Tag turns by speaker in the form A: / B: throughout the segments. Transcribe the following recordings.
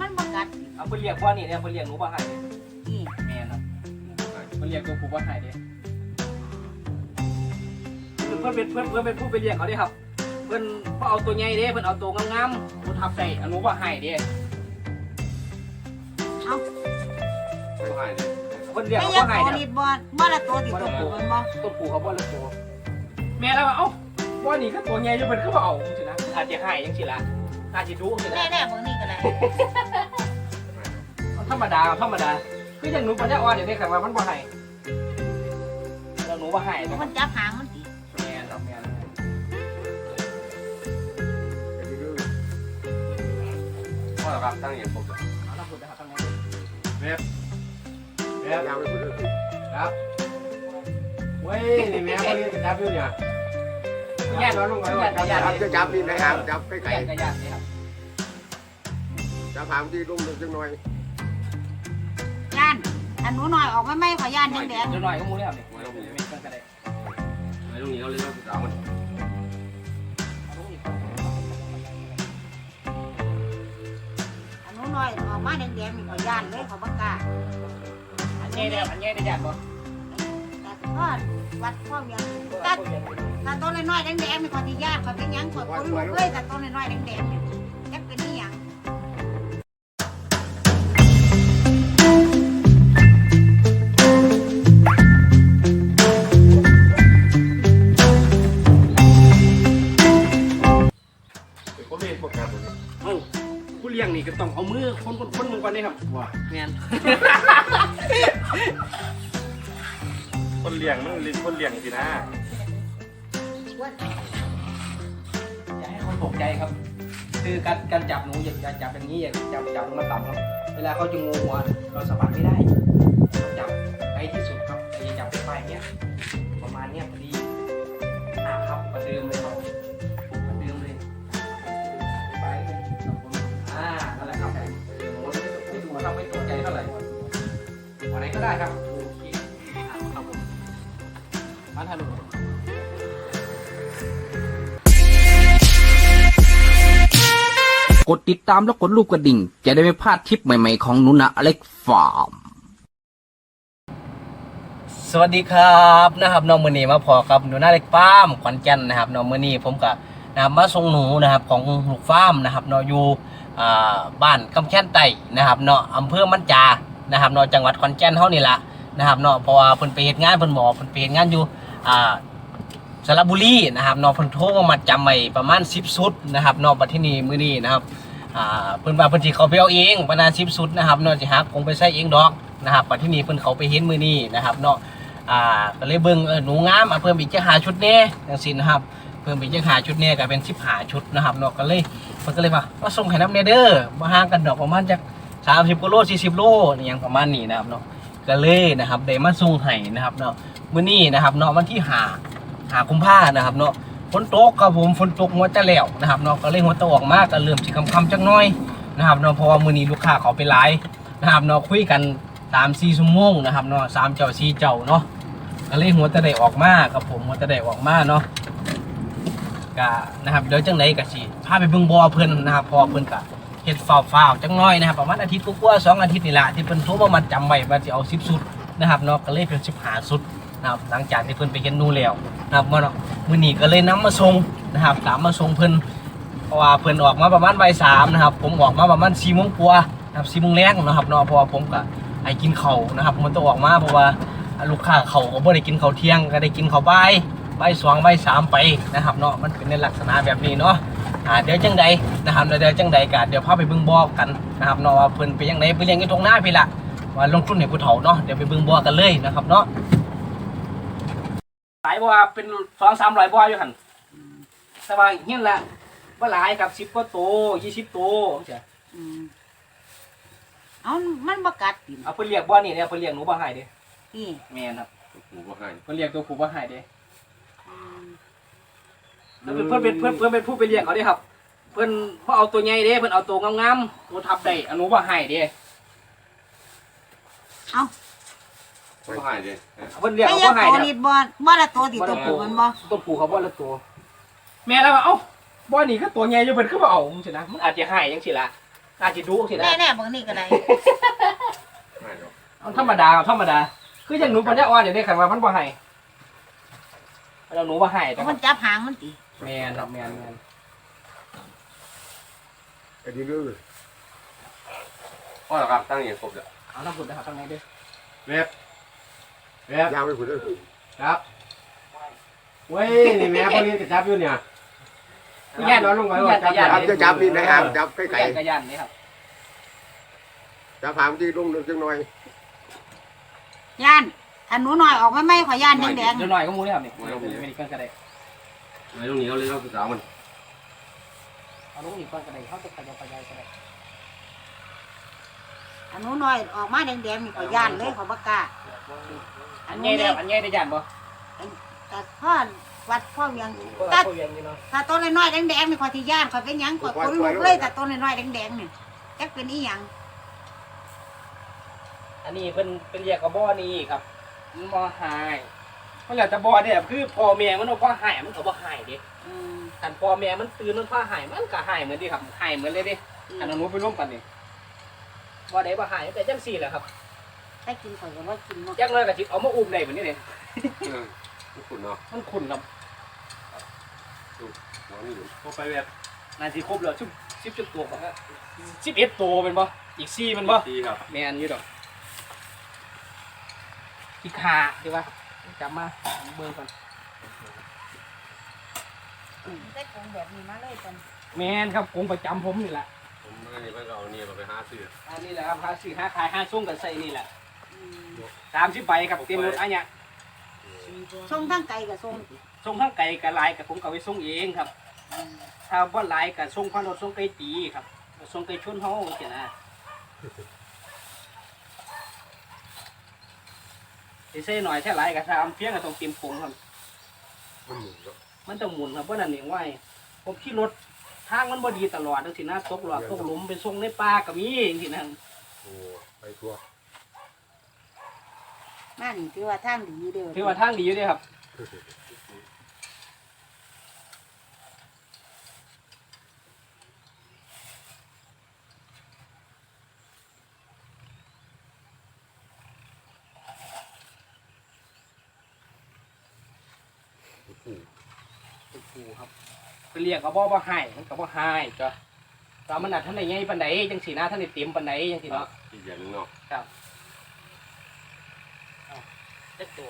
A: มันบ่กัด
B: เอาเพิ่นเรียกว่านี่เนี่ยเพิ่นเรียกหนูบ่ให้
A: นี่
B: แม่นครับเพิ่นเรียกตัวผู้บ่ให้เด้เพิ่นเป็นเพิ่นเพิ่นเป็นผู้ไปเรียกเขาเด้ครับ เพิ่นบ่เอาตัวใหญ่เด้เพิ่นเอาตัวงามๆผู้ทับใส่อนุบ่ให้เด้
A: เอ้า
C: ไม่ให้เลย
B: เพิ่นเรียก
A: ไม่
B: เขา
A: ยั
B: บ่
A: ง
B: ให้
A: ตัว
B: เด้
A: นี้บ่บ่ละตัวติดตัวมันบ่
B: ตัวผู้เขาบ่ละตัวแม่แล้วว่าเอ้าบ่นี่ก็ตัวใหญ่อยู่เพิ่นคือบ่เอาจังซี่นะอาจจะให้จังซี่ล่ะอาจสิดุจังซี่นะ
A: แน่ๆพวกนี้ ก็ได้
B: ธรรมดาธรรมดา คืออย่างหนูปัญญาอ่อนอย่างนี้ครับว่ามันบ่ให้แล้วหนูบ่ให้นะค
A: มั
B: รับ
A: นจับหางมันติ
B: แม่นครับแม่น
C: พ่อครับตั้งอย่างผมเลย
B: เอาละพูดนะครับทำไง
C: แม่ยาวไปเลย
B: ครับ
C: เว้ยนี่แม่เขาเรียกจับอยู่เนี่ย
B: แย่
C: นอนลงไปว่าจับจับจะจับนี่นะฮะจับใกล้
B: แย่กระยานนี่ครับ
C: ๆ จับหางที่ลุ่มจังหน่อย
A: ย่านอันหนูน้อยออกมาไม่ขอย่านแดง
B: เดี๋ยวหน่อยก็มูเลยครับนี่ไม่ต้องไม่ต้องก็ได้
C: ไอ้ตรงนี้เราเรียกว่าสาวมัน
B: เอาตรงนี้ก่อน
A: ๆอันหนูน้อยออกมาแดงๆนี่ขอย่านเลยเขาบ่กล้า
B: อันแย่ได้อันแย่ได้ยานบ่
A: แต่ก็วัดพ่อเวียงแต่แต่ต้นน้อยๆแดงๆนี่ขอที่ย่านขอเป็นหยังขอคนลูกเอ้ยแต่ต้นน้อยๆแดงๆนี่จั
B: คนคนมึงก่อนนี่ครับ
C: ว่า
B: แม่น
D: คนเลี้ยงมันลิ้นคนเลี้ยงสินะ
B: อย่าให้เขาตกใจครับ คือการการจับหนูอย่าอย่าจับอย่างนี้อย่าจับจับลงมาต่ำครับ เวลาเขาจะงูหัวเราสะบัดไม่ได้ต้องจับไปที่สุดครับแต่อย่าจับไปปลายเนี้ยประมาณเนี้ยพอดีอ่าครับประเดิมเลยครับ ก็ได้ครับครับผมาถ่ายรูป
E: กดติดตามแล้วกดรูปกระดิ่ง จะได้ไม่พลาดทริปใหม่ๆของนุนะอเล็กฟาร์ม
B: สวัสดีครับนะครับน้องมือนีมาพอกับหนูนาเล็กฟาร์มขอนแก่นนะครับน้องมือนีผมกับนะครับมาส่งหนูนะครับของลูกฟาร์มนะครับเนาะอยู่บ้านคำแค้นไต่นะครับเนาะอำเภอมันจา นะครับเนาะจังหวัดขอนแก่นเฮานี่ละนะครับเนาะเพราะว่าเพิ่นไปเฮ็ดงานเพิ่นบอกเพิ่นไปเฮ็ดงานอยู่อ่าสระบุรีนะครับเนาะเพิ่นโทรมามัดจำไว้ประมาณ10ชุดนะครับเนาะบัดที่นี้มื้อนี้นะครับอ่าเพิ่นว่าเพิ่นสิเขาไปเอาเองประมาณ10ชุดนะครับเนาะสิหาคงไปใส่เองดอกนะครับบัดที่นี้เพิ่นเขาไปเห็นมื้อนี้นะครับเนาะอ่าก็เลยเบิ่งเออหนูงามอะเพิ่มอีกจะหาชุดแน่จังซี่นะครับเพิ่มอีกจะหาชุดแน่ก็เป็นสิบหาชุดนะครับเนาะก็เลยมันก็เลยว่ามาส่งให้น้ำเนเด้อมาห่างกันดอกประมาณจากสามสิบกิโลสี่สิบโลนี่ยังประมาณนี้นะครับเนาะก็เลยนะครับได้มาส่งให้นะครับเนาะมื้อนี้นะครับเนาะวันที่หาหาคุมผ้านะครับเนาะฝนตกครับผมฝนตกหัวจะแล้วนะครับเนาะก็เลยหัวตะออกมากก็เริ่มสิคำๆจักหน้อยนะครับเนาะเพราะว่ามื้อนี้ลูกค้าเขาไปหลายนะครับเนาะคุยกันสามสี่ชั่วโมงนะครับเนาะสามเจ้าสี่เจ้าเนาะก็เลยหัวตะไดออกมาครับผมหัวตะไดออกมาเนาะกะนะครับเดี๋ยวจังไดกะสิพาไปเบิ่งบ่อเพิ่นนะครับพอเพิ่นกะ เฮ็ดฟ้าวๆจังน้อยนะครับประมาณอาทิตย์กว่าสองอาทิตย์นี่แหละที่เพิ่นโทรมามัดจำไว้ว่าสิเอา10สุดนะครับเนาะก็เลยเป็น15สุดนะครับหลังจากที่เพิ่นไปเห็นนูแล้วนะครับมื้อเนาะมื้อนี้ก็เลยนํมาส่งนะครับตามมาส่งเพิ่นเพราะว่าเพิ่นออกมาประมาณบ่ายสามนะครับผมออกมาประมาณ4โมงกว่านะครับ4โมงแรงนะครับเนาะเพราะว่าผมก็ให้กินข้าวนะครับมันต้องออกมาเพราะว่าลูกค้าเขาก็บ่ได้กินข้าวเที่ยงก็ได้กินข้าวบ่ายบ่ายสองบ่ายสามไปนะครับเนาะมันเป็นในลักษณะแบบนี้เนาะ อ่าเดี๋ยวจังใดนะครับเดี๋ยวจังใดกันเดี๋ยวพาไปเบิ่งบ่อกันนะครับเนาะว่าเพิ่นไปยังไงไปเลี้ยงอยู่ตรงหน้าพี่ละว่าลงทุนให้ผู้เฒ่าเนาะเดี๋ยวไปเบิ่งบ่อกันเลยนะครับเนาะหลายบ่อเป็นสองสามร้อยบ่ออยู่หั่นแต่ว่าเฮียนละบ่หลายครับ10กว่าโต20โตจังซี่
A: อืมเอ้ามันบ่กัดติ
B: เอาเพิ่นเรียกบ่อนี่เนี่ยเพิ่นเรียกหนูบ่ให้เด้
A: นี่
B: แม่นครับ
C: หมูก็ให้
B: เพิ่นเรียกตัวผู้บ่ให้เด้
A: อืม
B: เพิ่นเพิ่นเป็นเพิ่นเพิ่นเป็นผู้ไปเลี้ยงเขาเด้ครับ เพิ่นเพราะเอาตัวใหญ่เด้เพิ่นเอาตัวงามๆตัวทับได้อนุว่าให้เด้
A: เอ้า
C: ไม่ให้เลย
B: เพิ่นเลี้ยง
A: ไม่
B: เขา
A: ยั
B: บ่
A: ง
B: ให้
A: ตัว
B: เด้
A: นี้บ่บ่ละตัวติดตัวปูมันบ่
B: ตัวผู้เขาบ่ละตัว แม่แล้วว่าเอ้าบ่นี่ก็ตัวใหญ่อยู่เพิ่นคือบ่เอาจังซี่นะมันอาจจะให้จังซี่ล่ะน่าจิดูสินะ
A: แน่แน่ๆบางนี่ก็ได้
C: ไม่หรอก
B: เอาธรรมดาครับธรรมดา คืออย่างหนูปัญญาอ่อนอย่างนี้ขันว่ามันบ่ให้เราหนูบ่ให้
A: เพ
B: แต่
A: ราะ
B: มั
A: มันนจับหางมันตี
B: แมนครับแมนแมน
C: ไอ้นี่ดื้อพ่อเหรอครับตั้งอย่างครบเลย
B: เอาทั้งหมดนะครับทั้งนี้ด้วย
C: เว็บเว็บยาวไปคุณด้วยครับเว้ยนี่แม่พอดีกระจับอยู่เนี่ย
B: คือแย่น
C: นอนลงไปว่าจับ
F: จับจะจับนี่นะครับจับใก
B: ไก่
F: ล้
B: กระยันนี่ครับ
F: ๆจับหามที่ลงนึกจังหน่อย
A: ย่านถ้าหนูน้อยออกมาไม่ขอย่านแดง
B: เดี๋ยวหน่อยก็มูนี่ครับนี่ไม่ได้ก้อนกระได
C: ไม่ต้องหนีเอาเลยเราศึกษามัน
B: เอาลูกอีกก้อนกระไดเขาจะขยับขยายกระได
A: ๆถ้าหนูน้อยออกมาแดงๆนี่ขอย่านเลยขอบักกล้า
B: อันใหญ่ได้อันใหญ่ได้ยันบ่
A: แต่พ่อวัดพ่อเวียง
B: ก็
A: ตัด
B: เขาเวียงอยู่เนาะ
A: ถ้าต้นน้อยๆแดงๆนี่ขอที่ย่านขอเป็นหยังขอคนลูกเลยแต่ต้นน้อยๆแดงๆนี่จักเป็นอีหยัง
B: อันนี้เป็นเป็นเรียกกับบ่อนี่ครับมันบ่หาย มันแล้วแต่บ่อเนี่ยคือพ่อแม่มันเอาพ่อหายมันก็บ่หายเด้
A: อืม
B: คันพ่อแม่มันตื่นมันพ่อหายมันก็หายเหมือนเดิครับหายเหมือนเลยเดิอันนั้นหนูไปร่วมกันนี่บ่ได้บ่หายแต่จังซี่แหละครับ
A: ถ้ากินข่อยก็ว่ากินเนาะ
B: จักเลยก็สิเอามาอุ้มได้เหมือนนี้เด้
C: ทุกคนเนาะ
B: มันขุ่นครับ
C: น้องนี่อยู่
B: พอไปแบบนานสิครบแล้ว10 10จุดตัวบ่11ตัวเป็นบ่อีก4เป็นบ่
C: ดีครับ
B: แม่นอยู่ดอกอีกห้าดีว่า จำมาเบิ่งก่อน
A: ได้คงแบบนี้มาเลยจัน
B: แม่นครับกงประจำผมนี่แหละ
C: ผมเมื่อนี้เพิ่งเอาเนี่ยมาไปหาซื้อ
B: อันนี้แหละครับหาซื้อหาขายหาส่งกันใส่นี่แหละ
A: อืม
B: 30ใบครับเต็มรถอันเนี้ย
A: ส่งทั้งไก่กับส่ง
B: ส่งทั้งไก่กับลายกับผมก็ไปส่งเองครับ
A: อืม
B: ถ้าบ่หลายก็ส่งพันรถส่งไก่ตีครับส่งไก่ชนเฮาจังซี่นะ สิใส่หน่อยแค่หลายก็ทำเพียงก็ต้องเตรียมปรุงครับ
C: มันหมุนเนาะ
B: มันต้องหมุนครับเพราะนั่นเองว่าผมขี่รถทางมันบ่ดีตลอดจังซี่นะตกหลอดตกหลุมไปส่งในป่าก็มีจังซี่นะ
C: โอ้ไปทั่ว
A: มานี่ถือว่าทางดีเด้อ
B: ถือว่าทางดีอยู่เด้ครับ ครูครับไปเรียกก็บ่บ่ให้มันก็บ่ให้จ้ะตอนมันน่ะท่านได้ใหญ่ปานใดจังสีนะท่านได้เต็มปานใดจังซี่เนาะ
C: อีกอย่างนึงเนาะ
B: เล็กตัว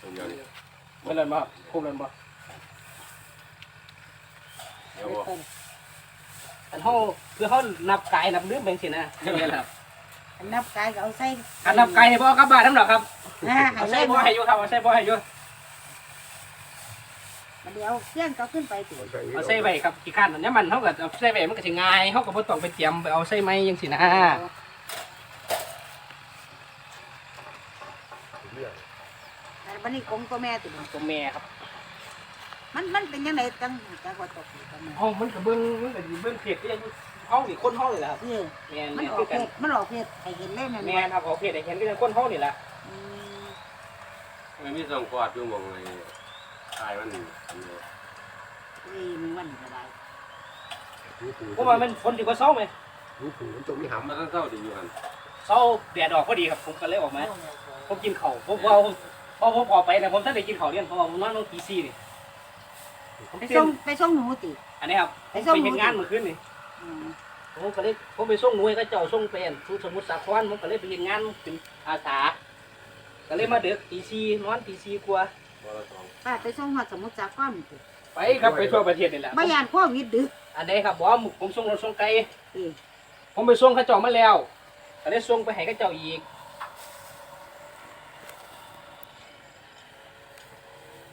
C: ตรงอย่างนี้
B: เบิ่นเลยบ่คุมเลยบ่
C: เดี๋ยวบอก
B: อันเฮาคือเฮานับไก่นับลืมจังซี่นะจังซี่ครับ
A: อันนับไก่ก็เอาใส่
B: อันนับไก่ให้บ่เอากลับบ้านนำดอกครับ
A: อ่าให้
B: เอา
A: ใส่
B: ใส่บ่
A: บ่
B: ให้อยู่ครับเอาใส่บ่ให้อยู่
A: มันเดี๋ยวเครื่องก็ขึ้นไปติ
B: เอาใส่ไว้ครับขี้ข้านอันนี้มันเฮาก็เอาใส่ไว้มันก็สิง่ายเฮาก็บ่ต้องไปเตรียมไปเอาใส่ไม้จังซี่นะ
A: แต่บัดนี้กงตัวแม่ติ
B: ตัวแม่ครับ
A: มันมันเป็นยังไงจังจังว่าตกอยู่กันแม่
B: เฮามันก็เบิ่งมันก็สิเบิ่งเพจที่อายุเฮานี่คนเฮานี่แหละครับ
A: เออ
B: แม่น
A: มัน
B: แม่น
A: ออ
B: คื
A: ก
B: อ
A: เพ
B: กัน
A: ศมันออกเพศให้เห็นเลยนั่น
B: แม่นครับเอาเพจให้เห็นก็คนเฮานี่แหละ
A: อืม
C: ไม่มีสองกอดอยู่มองไอ้ ตายมันอันนี้
A: นี่มีวันก็ได้
B: เพราะว่ามันฝนดีกว่าเช้าไหม
F: รู้ผูมันตรงนี้หาม
C: มันต้องเศร้าดีอยู่หัน
B: เช้าแดดออกพอดีครับผมก็เลยออกมาผมกินข้าวผมว่าผมพอผมออกไปนะผมท่านได้กินข้าวเรียนเพราะว่าผมนอนตรงตีสี่นี่ผม
A: ไป
B: เต้
A: ส่ง
B: น
A: ไปส่งหนูติ
B: อันนี้ครับ
A: ไป
B: ไป
A: ส่ง
B: เห็นงานเมื่อคืนนี่
A: อืม
B: ผมก็เลยผมไปส่งหน่วยก็เจ้าส่งเป็นทุสมุทรสาครผมก็เลยไปเห็นงานเป็นอาสาก็เลยมาเด็กตีสี่นอนตีสี่กว่า
C: บอลสอง
A: ป้าไปส่งฮอดสมุทรสาครติ
B: ไปครับไปทั่วประเทศนี่แหละ
A: บ่ยานโควิดดึก
B: อันนี้ครับบอกว่าผมส่งรถส่งไกล
A: เออ
B: ผมไปส่งเข้าเจ้ามาแล้วก็เลยส่งไปให้เข้าเจ้าอีก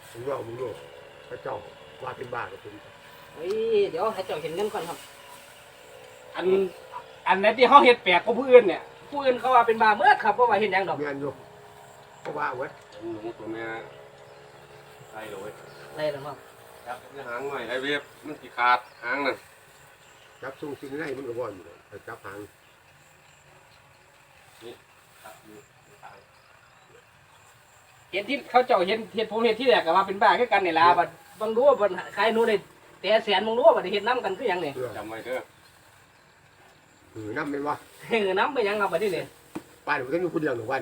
F: ผมว่ามึงดูพระเจ้าว่าเป็นบ้ากับผม
B: เฮ้ยเดี๋ยวให้เจ้าเห็นเงินก่อนครับ อันอันนั้นที่เขาเห็ดแปลกกว่าผู้อื่นเนี่ยผู้อื่นเขาว่าเป็นบาเมื่อครับเพราะว่าเห็นหยังดอก
F: เมียนอยู่เพราะว่าเว้ย
C: หนูตัวแม่ ตายเลย
B: อะไรหรอครับ
C: จับหางหน่อยไอ้เว็บมันกี่ขาดหางน่ะ
F: จับส่งสิ่งไหนมันก็ว่าอยู่เลยแต่จับหาง
C: ครับอยู่ตาย
B: เห็นที่เขาเจ้าเห็นเห็นผมเห็นที่แรกก็ว่าเป็นบ้าคือกันนี่ล่ะบัดบางรู้ว่าบัดขายหนู้นเลยแต่แสนบางรู้ว่าบัดเห็นน้ำกันคือหยังนี่
F: เพื่อ
C: จำไว้เด้อ
F: เหือน้ำเป็นวะ
B: เฮ้ยน้ำไปยังครับวันนี้เนี่ย
F: ป้าหนูต้องอยู่คนเดียวหนูวัน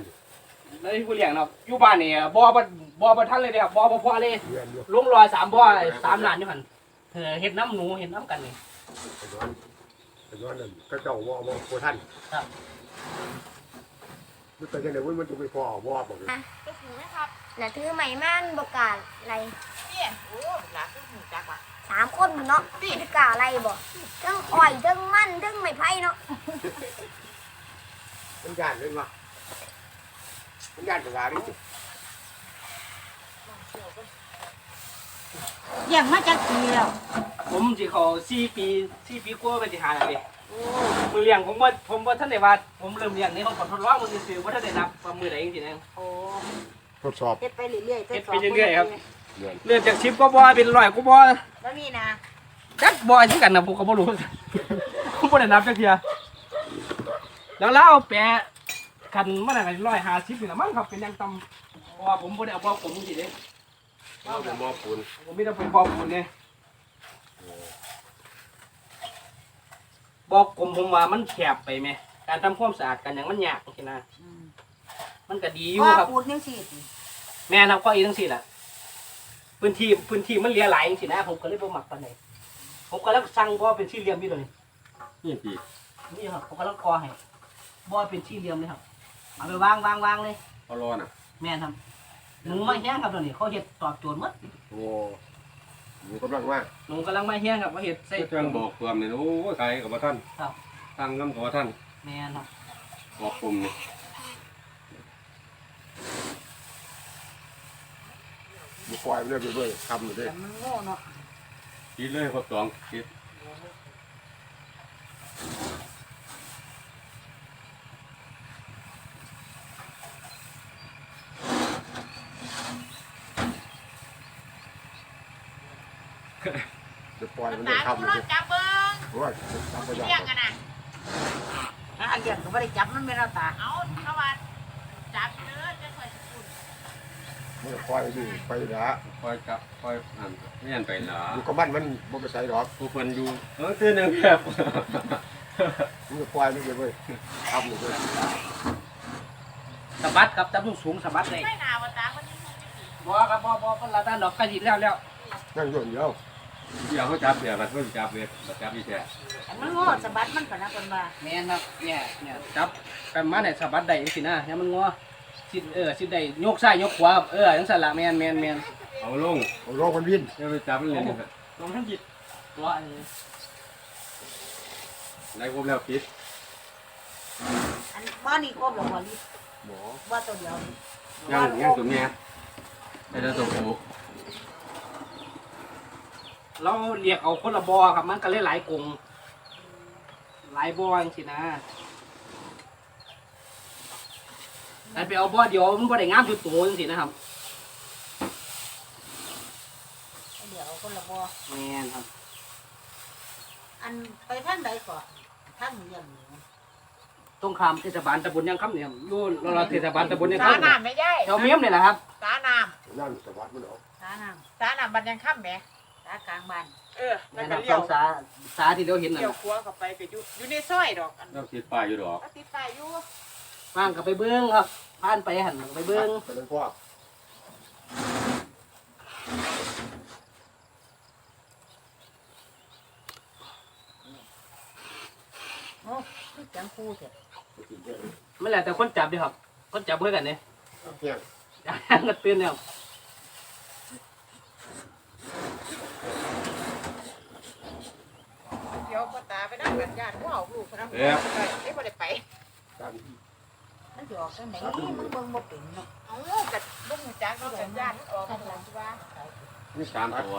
B: แล้วที่ผู้เลี้ยงเนาะอยู่บ้านนี่บ่บ่ บ่บ่ทันเลยเด้อบ่บ่พอเลย
F: เรียนอยู่
B: ลุงลอยสามบ่อสามล้านอยู่หั่นเออเฮ็ดน้ำหนูเฮ็ดน้ำกันนี่
F: ไปย้อนไปย้อนนั่นก็เจ้าว่าว่าโคท่าน
B: ครับ
F: มันเป็นยังไงวะมันจะไปพอว่าบอกเลย
A: ก็หูนะครับ
G: น่ะถือไม้ม่านบกล้าอะไร
A: เนี่ยโอ้หลานก็หูจักว่ะ
G: สามคนพุ่นเนาะพี่กล้าอะไรบ่ทั้งอ้อยทั้งมันทั้งไม้ไผ่เนาะ
F: มันยานเลยวะมันยานภาษาดิ
A: เลี้ยงมาจากปีแล้ว
B: ผมสิเขา4ปี4ปีกว่าไปสิหาแล้วเด้มือเลี้ยงผมบ่ผมบ่ทันได้ว่าผมเริ่มเลี้ยงนี่ผมก็ทดลองมันซื่อๆบ่ทันได้นับว่ามื้อใดจังซี่นะ
A: โอ้
F: ทดสอบ
A: เฮ็ดไปเรื่อยๆ
B: เฮ็ดไปเรื่อยๆครับ
F: เรียน
B: เริ่มจาก10กว่าบ่อเป็น100กว่าบ่อ
A: แล้วนี่นะ
B: จักบ่อคือกันนะผมก็บ่รู้ผมบ่ได้นับจักเที่ยแล้วเราเอาแปะกันมันน่ะ150นี่ล่ะมั้งครับเป็นอย่างต่ำเพราะว่าผมบ่ได้เอาบ่อผมจังซี่ เด้
C: เอาเป็นหม้อปูน
B: ผมมีแต่เป็นบ่อปูนเนี่ยบ่อกลมผมว่ามันแคบไปไหมการทำความสะอาดกันอย่างมันยากจังนะมันก็ดีอยู่
A: ว่า
B: ครับ
A: ปูดยังสิ
B: แม่นับข้ออีกทั้งสี่แหละพื้นที่พื้นที่มันเหลียหลายจังสินะผมก็เลยบ่มักปานใดผมก็แล้วสั่งบ่อเป็นสี่เหลี่ยมอยู่เลย
C: นี่ปี
B: นี่ครับผมก็แล้วกอให้บ่อเป็นสี่เหลี่ยมเลยครับเอาไปวางวางวางเลย
C: เอารอน่ะ
B: แม่นครับ หนูมาแห้งครับตัวนี้เขาเฮ็ดตอบโจทย์หมด
F: โอ้หนูกำลังว่า
B: หนูกำลังมาแห้งครับมาเฮ็ดใส่
C: เครื่องบอกความนี่โอ้ยใครกับว่าท่าน
B: ครับ
C: ตั้งน้ำกับว่าท่าน
B: แม่นครับ
C: บอกปุ่มนี่
F: บุปล่อยมันเลยไปเรื่อยทำอยู่ด้วย
A: แต่มันโง่เนาะ
C: คิดเลยครบสองคิด
F: จะปล่อยมันเลยทำอยู่ด้วย
A: จับเบิ้ง
F: โอ้ยทำไปยาก
A: เลี้ยงกันนะอะเลี้ยงก็ไม่ได้จับมันไม่เอาตาเอาเข้ามาจับเด้อจะคอยพูด
F: มันจะปล่อยอยู่ไปละ
C: คอยจับคอยอ่านไม่ยันไปหรอ
F: อยู่กับมันมันบ่ไปใส่หรอก
C: ผู้คนอยู่เออตื่นหนึ่งแบบ
F: มันจะปล่อยมันเลยเว้ยทำอยู่ด้วย
B: สะบัดครับจับสูงๆสะบัดเลย
A: ไม่นาวตาคนนี้
B: บ่ครับบ่บ่คนละด้านดอกใกล้สิแล้วแล้ว
F: นั่งอยู่เดียว
C: เดี๋ยวเขาจับเดี๋ยวมันเขาจับเลยจับอีแท้
A: มันโง่สะบัดมันก่อนนะคนบ้า
B: แม่นครับเนี่ยเนี่ยจับกันมาเนี่ยสะบัดได้จังซี่นะเนี่ยมันงอสิเออสิได้ยกซ้ายยกขวาครับเออจังซั่นล่ะแม่นแม่นแม่น
C: เอาลง
F: เอาโลกมันวิน
C: เดี๋ยวไปจับมันเลยนะครับ
B: ลงทั้งจิตตัวอันนี้
C: ได้ครบแล้วคิด
A: อันบ้านนี้ครบหรอบ่ลิ
F: หมอ
A: ว่าตัวเดียว
C: ยังยังตัวเนี้ยได้แล้วตัวผู้
B: เราเรียกเอาคนละบ่อครับ มันก็เลยหลายกรงหลายบ่อจังซี่นะแต่ไปเอาบ่อเดียวมันบ่ได้งามอยู่ตัวจังซี่นะครับ
A: เดี๋ยวคนละบ่
B: แม่นครับ
A: อันไปทางใดก่อนทางเลี้ยงหนู
B: ตรงข้ามเทศบาลตำบลยังคำเนี่ยรู้เราเราเทศบาลตำบลยัง
H: สา
B: คำ
H: น้ำไม่ใช่
B: แถวเมียมเนี่ยแหละครับ
H: สาน้
F: นั่นสวัสดิ์มันออก
A: สาน้ำ
H: สาน้ำบันยังค่ำแหมำ
A: สากลางบ้าน
H: เออแล้
B: นะ
H: ว
B: ค
H: ก็
B: รับส
H: เลี้
B: อยง
H: ว
B: สาสาที่เราเห็นน่ะ
H: เลี้ยวขัวเข้าไปก็อยู่อยู่ในซอยดอกอัน
C: เราคิดป้ายอยู่ดอก
H: ก็ติดไฟอยู่
B: ว่างก็ไปเบิ้งครับผ่านไปหันไปเบิ้ง
F: ไปนั่นพ่อ
A: โอ้ยจังคู่เถอะ
B: ไม่แหละแต่คนจับดิครับ คนจับเพื่อกันเนี่ย
F: เที่ยง
B: ยังก็ตื่นเนี่ย
H: ดี๋ยวพ่อตาไปนั่งกันญาติพ่อเอาลูกเขานะ
C: เอ๊ะ
H: ไปเอ๊ะบ่ได้ไป
F: การ
A: มันจะออกจังไหนมันเบิ่งบ่เป็นเนาะ
H: เอากัดบ่ฮู้จักเอาสัญญาณออกกันหลังว่า
C: นี่สามตัว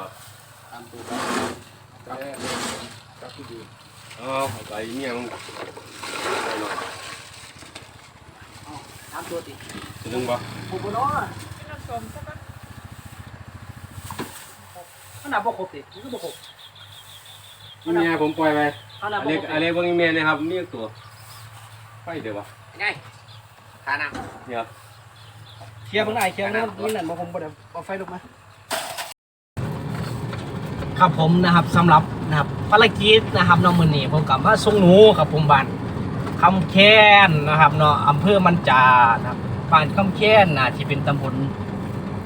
B: ตามตัว
F: จับจับที่ดี
C: เอาไปเมี่ยงไปหน่อย
B: ตามตัวติ
C: จะดึงปะ
B: ผมบ่เนาะ
H: เป็นน้ำส้มซะก่อน
B: ขนาดบ่ครบติมันก็บ่ครบ
C: นี่เมียผมปล่อยไป
B: ขนาด
C: อะ
B: บ่
C: ไร
B: ครบ
C: อะไรบางเมียนะครับนี่ตัวไปเดี๋ยววะ
B: ไงขาน้
C: เนี่ยำ
B: เคลียร์เบิ่งได้เคลียร์นั่นนี่นั่นบ่ผมบ่ได้เอาไฟลงมาครับผมนะครับสำหรับนะครับภารกิจนะครับน้องมื้อนี้ผมกลับมาส่งหนูครับผมบ้านำแค้นนะครับเนาะอำเภอมันจานะครับบ้านคำแค้นนะที่เป็นตำบล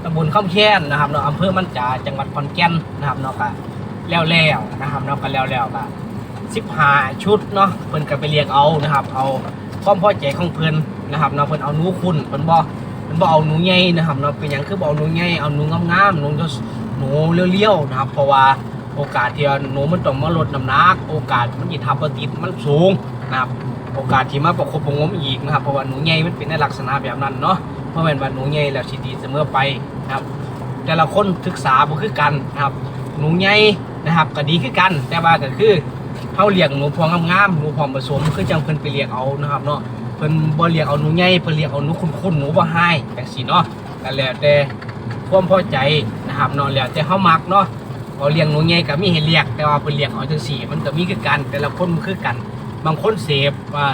B: ตำบลคำแค้นนะครับเนาะอำเภอมันจาจังหวัดขอนแก่นนะครับเนาะก็ แล้วแล้วๆนะครับเนาะก็แล้วแล้วๆก็สิบห้าชุดเนาะเพิ่นก็ไปเรียกเอานะครับ เอาความพอใจของเพิ่นนะครับเนาะเพิ่นเอาหนูคุณเพิ่นบ่เพิ่นบ่เอาหนูใหญ่นะครับเนาะเป็นหยังคือบ่เอาหนูใหญ่เอาหนูงามๆหนูจะหนูเลี้ยวๆนะครับ เพราะว่าโอกาสที่หนูมันต้องมาลดน้ำหนักโอกาสมันสิทับบ่ติดมันสูงนะครับโอกาสที่มาประคบประงมอีกนะครับเพราะว่าหนูใหญ่มันเป็นในลักษณะแบบนั้นเนาะเพราะแม่นว่าหนูใหญ่แล้วสิดีเสมอไปนะครับ แต่ละคนศึกษาบ่คือกันนะครับ หนูใหญ่ นะครับก็ดีคือกันแต่ว่าก็คือเฮาเลี้ยงหนูพองงามๆหนูพร้อมผสมคือจังเพิ่นไปเลี้ยงเอานะครับเนาะเพิ่นบ่เลี้ยงเอาหนูใหญ่เพิ่นเลี้ยงเอาหนูคุ้นๆหนูบ่ให้จังซี่เนาะก็แล้วแต่ความพอใจนะครับเนาะแล้วแต่เฮามักเนาะเอาเลี้ยงหนูใหญ่ก็มีให้เลี้ยงแต่ว่าเพิ่นเลี้ยงเอาจังซี่มันก็มีคือกัน แต่ละคนมันคือกัน บางคนเสพว่า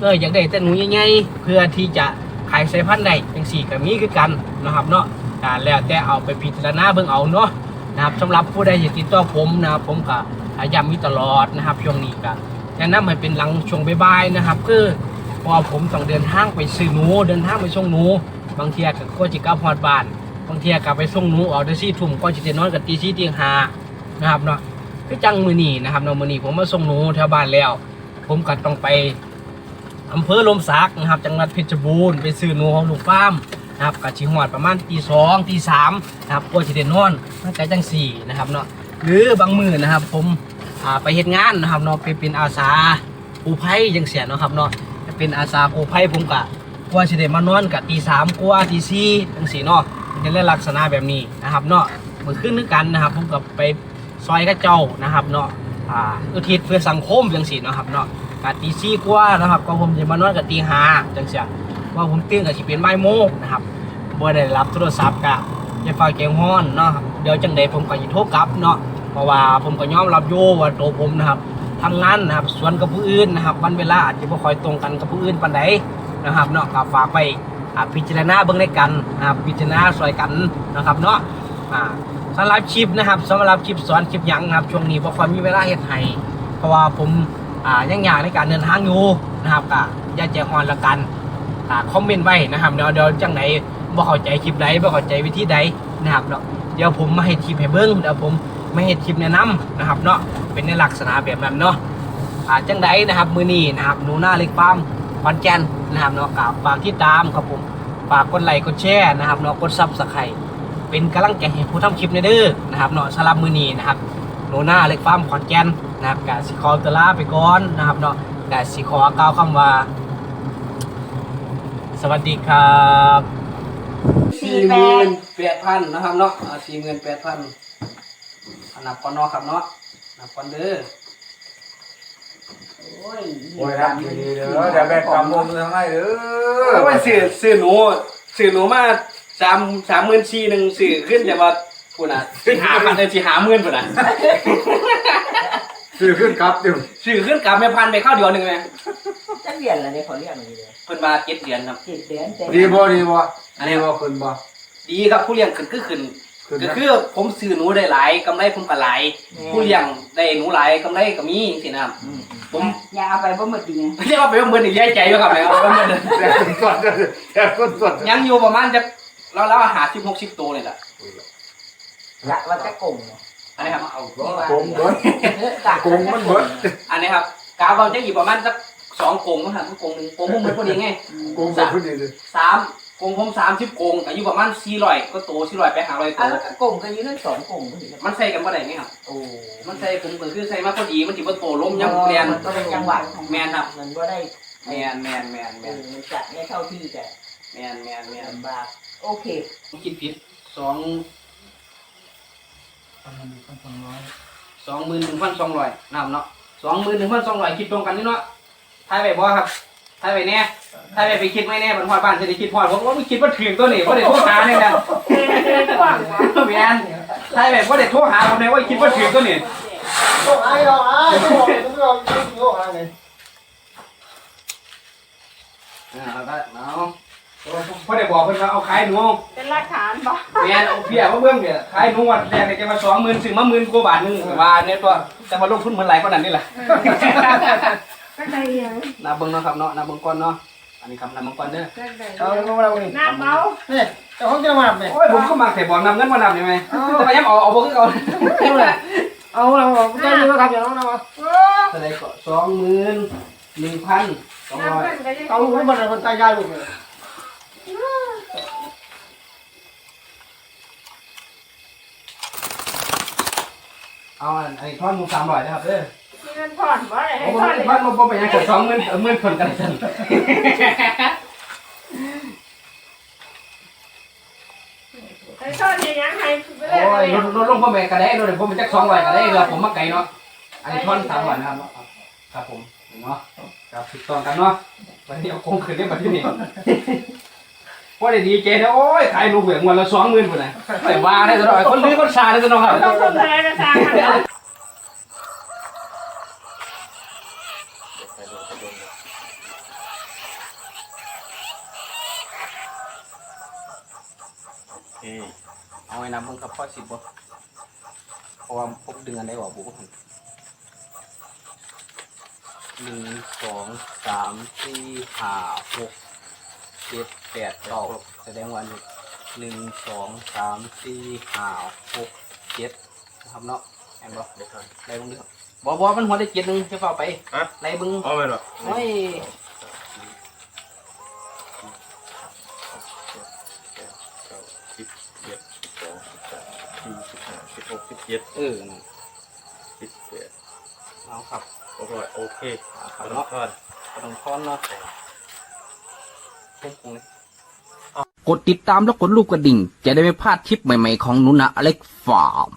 B: เอออยากได้แต่หนูใหญ่ๆเพื่อที่จะขายสายพันธุ์ได้จังสี่ก็มีคือกันนะครับเนาะอ่แล้วแต่เอาไปพิจารณาเบิ่งเอาเนาะ นะครับสำหรับผู้ใดอยากติดต่อผมนะครับผมก็อ่าย้ำมีตลอดนะครับช่วงนี้ก็แนะนำให้เป็นหลังช่วงบ่ายๆนะครับ คือพอผมต้องเดินทางไปซื้อหนูเดินทางไปส่งหนู บางเทียก็ก็จิกลับฮอดบ้าน บางเทียก็ไปส่งหนูออกได้สี่ทุ่มก็จะนอนกันตีสี่ตีห้านะครับเนาะคือจังมือนีนะครับเนาะมือนีผมมาส่งหนูแถวบ้านแล้ว ผมก็ต้องไปอำเภอลมสักนะครับ จังหวัดเพชรบูรณ์ไปซื้อหนูของลูกฟาร์ม นะครับกะชิหอดประมาณตีสองตีสามนะครับกว่าจะได้นอนตั้งแต่จังสี่นะครับเนาะหรือบางมือนะครับ ผมไปเฮ็ดงานนะครับเนาะไปเป็นอาสากู้ภัยจังเสียเนาะครับเนาะเป็นอาสากู้ภัยผมกะกว่าจะได้มานอนกะตีสามกว่าตีสี่จังสี่เนาะเป็นลักษณะแบบนี้นะครับเนาะเมื่อขึ้นนึกกันนะครับ ผมกับไปซอยกระเจ้านะครับเนาะอ่าอุทิศเพื่อสังคมจังสีเนะครับเนาะกะตีสี่กว่านะครับก็ผมจะมานอนกับตีห้าจังเสียว่าผมตื่นกับสิเป็นบ่ายโมงนะครับ บ่ได้รับโทรศัพท์กะอย่าฝากเกงฮ้อนเนาะเดี๋ยวจังใดผมก็สิโทรกลับเนาะเพราะว่าผมก็ยอมรับอยู่ว่าตัวผมนะครับทำงานนะครับส่วนกับผู้อื่นนะครับวันเวลาอาจจะบ่ค่อยตรงกันกับผู้อื่นปานใดนะครับเนาะก็ฝากไปอ่าพิจารณาเบิ่งในกันนะครับพิจารณาช่วยกันนะครับเนาะสำหรับคลิปนะครับสำหรับคลิปสอนคลิปยังนะครับช่วงนี้บ่ค่อยมีเวลาเฮ็ดให้เพราะว่าผมอ่ายังอยากในการเดินทางอยู่นะครับก็อย่าใจฮอนละกันอ่าคอมเมนต์ไว้นะครับเดี๋ยวเดี๋ยวจังไหน บ่เข้าใจคลิปใดบ่เข้าใจวิธีใดนะครับเนาะเดี๋ยวผมมาให้คลิปให้เบิ่งเดี๋ยวผมมาให้คลิปแนะนำนะครับเนาะเป็นในลักษณะแบบนั้นเนาะอ่าจังใดนะครับมือนี้นะครับหนูหน้าเล็กฟาร์มขอนแกนนะครับเนาะก็ฝากติดตามครับผมฝากกดไลค์กดแชร์นะครับเนาะกด Subscribe เป็นกำลังใจให้ผู้ทำคลิปในเด้อนะครับเนาะสำหรับมือนี้นะครับโนหน้าเล็กฟาร์มขอนแก่นนะครับกะสิขอตลาไปก่อนนะครับเนาะกะสิขอกล่าวคำว่า สวัสดีครับ
A: สี่แปด
B: แปดพันนะครับเนาะสี่หมื่นแปดพันนับก่อนเนาะครับเนาะนับก่อนเด้อ
A: โอ้ย
C: โอ้ยรับดีๆเด้อเดี๋ยวแบกกำมือทางไหนเด้อ
B: โอ้ยซื้อซื้อหนูซื้อหนูมาสามสามหมื่นสี่หนึ่งซื้อขึ้นแต่ว่าคุณอะซื้อหาพันเลยสิหาหมื่นปุ่นอะ
C: ซื้อขึ้นครับดิ
B: ซื้อขึ้นกลับไม่พันไปเข้าเดียวหนึ่งเลย
H: จะเรียนอะไรเนี่ยเขาเรียนอะไรเลย
B: เพิ่นมาเจ็ดเดือนครับ
H: เจ็ดเดือนแต่
C: ดีบ่ดีบ่ดีบ่ขึ้นบ่
B: ดีครับผู้เลี้ยงขึ้นก็ขึ้น
C: ขึ้น
B: ก็
C: นะ
B: คือผมซื้อหนูได้หลายกำไรผมก็หลายผู้เลี้ยงได้หนูหลายกำไรก็มีสินะครับผม
H: อย่าเอาไปบ่หมดจริง
B: เรียกว่าเป็นเงินอีกย้ายใจอยู่ครับแล้วาเป็นเงิน
C: แต่คนสดแต่คนสด
B: ยังอยู่ประมาณจะแล้วแล้วหาสิบหกสิบตัวเลยล่ะ
H: ละว่าจะโกง
B: อันนี้ครับ
C: เอาโกงเบิด
H: กะ
C: โกงมันเบิด
B: อันนี้ครับกาวเราจะอยู่ประมาณสักสองกงนะครับกงหนึ่งกงผมเหมือนพอดีไง
C: โกงเบิดพอดีเลย
B: สามกงผมสามสิบกงอายุประมาณสี่ร้อยก็โตสี่ร้อยไปหาร้อย
H: อะ
B: โต
H: แล้วก็โกงกันอยู่นั่นสองโกงก็ดี
B: มันใส่กันบ่ได้ไหมครับ
H: โอ้
B: มันใส่ผมก็คือใส่มาพอดีมันจิบ่โตล้มยังเรียน
H: มันก็เป็นจังหวะของ
B: แมนครับ
H: มันก็ได้
B: แมนแมนแมนแม
H: เอนอจัดให้เท่าที่แต่
B: แมนแมนแมน
H: ลำบากโอเค
B: คิดผิดสอง สองหมื่นหนึ่งพันสองร้อยนำเนาะสองหมื่นหนึ่งพันสองร้อยคิดตรงกันนี่เนาะทายไปบ่ครับทายไปแน่ทายไปไปคิดไม่แน่บรรพอดบ้านจะได้คิดพอดผมว่าไม่คิดว่าถึงตัวนี้ว่าได้โทรหาเนี่ยนะแมนทายไปว่าได้โทรหาผมเลยว่าคิดว่าถึงตัวนี้
F: โอ้ไอ้เราไอ้โอ้ยต้องเราจริงโอ้ไง
B: อ่าเอาได้เอา พอได้บอกเพิ่นว่าเอาขายหนู
H: เป็นหลักฐานบ่
B: แม่นเอาเบี้ยมาเบิ่งเด้อขายหนูวันแรกได้แค่มา20,000ซื้อมาหมื่นกว่าบาทหนึงว่าเนี่ยตัวแต่ว่าลงทุนเหมือนหลายคนนั้นนี่แหละ
I: ก็ได้ยัง
B: นาเบิ้งเนาะครับเนาะนาเบิ้งก่อนเนาะอันนี้ครับนาเบิ้งก่อนเด้อ
I: ก็ได้
J: เอาลงมาเลย
I: น้ำเมา
J: นี่เจ้าของจะมาทำเนี่ย
B: โอ้ยผมก็มาแต่บอกนำเงินมานำได้ไหมทำไมยังเอาเอาบ่คือเอา
J: เอาเลยเอาเราใจดีว่าครับอย่างน้องนะวะ
B: เท่าไหร่ก็สองหมื่นหนึ่งพันสองร้อย
I: น้ำกันก็ได้
J: เอาลูกมันเป็นคนตายยายลูกเลย
B: เอาอันอันนี้ทอนหมูสามร้อยนะครับเด้อ
I: มีเงินผ่อนบ่ได้ให้
B: โอ้
I: ผ่อน
B: ทอนบ่ไปยังกดสองหมื่นเออหมื่นคนกันสัน
I: ให้ผ่อนให้ยังให้ไปเลย
B: โอ้ยลดลดลงพ่อแม่ก็ได้ลดเดี๋ยวผมไปจักสองร้อยก็ได้เราผมมาไกลเนาะอันนี้ทอนสามร้อยนะครับครับผมเนาะครับถูกต้องกันเนาะวันนี้เอาคงคืนได้มาที่นี่ พอได้ดีเจนะโอ้ยขายลูกเหวี่ยงวันละสองหมื่นคนนะแต่ว่าได้ตลอดคนลื้อคนชาได้ตลอดครับ
I: ต้องคนอะไรก็สร้าเอา
B: เอาไว้นับมึงกับพ่อสิบบ่เพราะว่าพบดึงอันได้บอกบุกหนึ่งสองสามสี่ห้าหก เจ็ดแปดเก้าแสดงว่าหนึ่งหนึ่งสองสามสี่ห้าหกเจ็ดนะครับเนาะแอนบ่
C: เดี๋ยวก่อน
B: ไล่เบึงดิครับบ่บ่มันหัวได้เจ็ดหนึ่งจะเฝ้าไป
C: ฮะ
B: ไล่เบึง
C: เอาไปหรอ
B: โอ้ย
C: เก้าสิบเจ็ดสิบสองสิบสามสี่สิบห้าสิบหกสิบเจ็ด
B: เออนั่น
C: สิบแปด
B: เอาครับ
C: โอเคโอเค
B: เอาค
C: เอา
B: รับ
C: ละ
B: เนาะ
C: ก่อน
B: ขนมค้อนเนาะ คงคงเลย
E: กดติดตามแล้วกดรูปกระดิ่ง จะได้ไม่พลาดทริปใหม่ๆของหนุนะอเล็กฟาร์ม